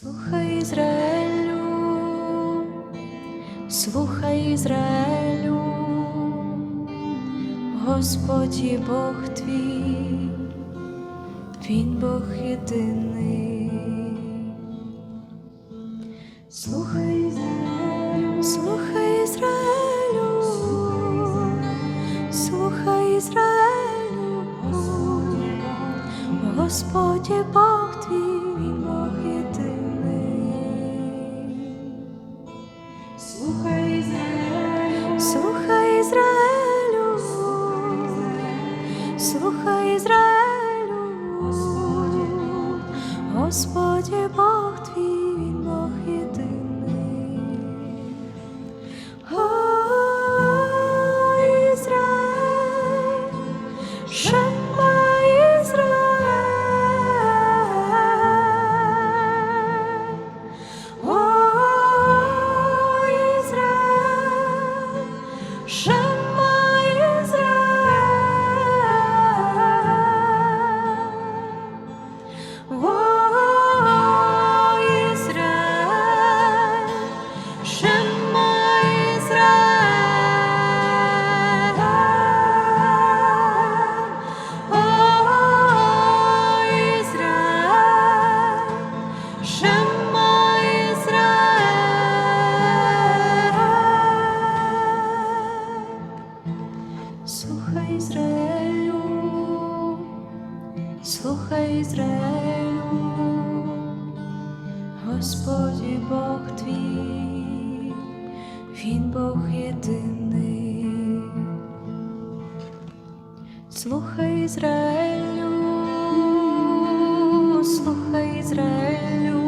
Слухай Ізраїлю, слухай Ізраїлю, Господь є Бог твій, Він Бог єдиний. Слухай Ізраїлю, слухай Ізраїлю, слухай Ізраїлю, Господь є Бог твій, Слухай Ізраїлю, Слухай Ізраїлю, слухай Ізраїлю, Господь Бог твій, Слухай Ізраїлю, слухай Ізраїлю, Господь Бог твій, Він Бог єдиний. Слухай Ізраїлю, слухай Ізраїлю,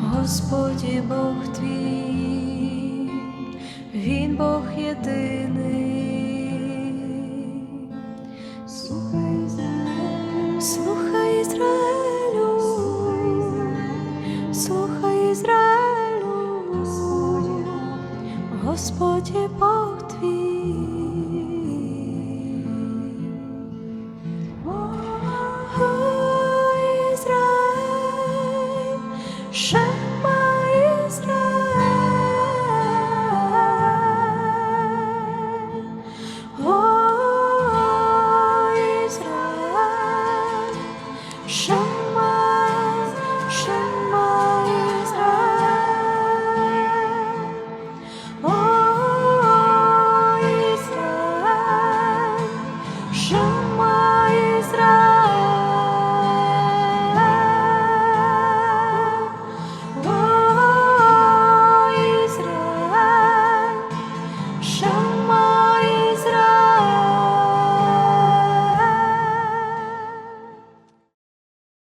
Господь Бог твій, Він Бог єдиний. слухай Ізраїлю, Слухай Ізраїлю, слухай Ізраїлю, Господь є Бог твій.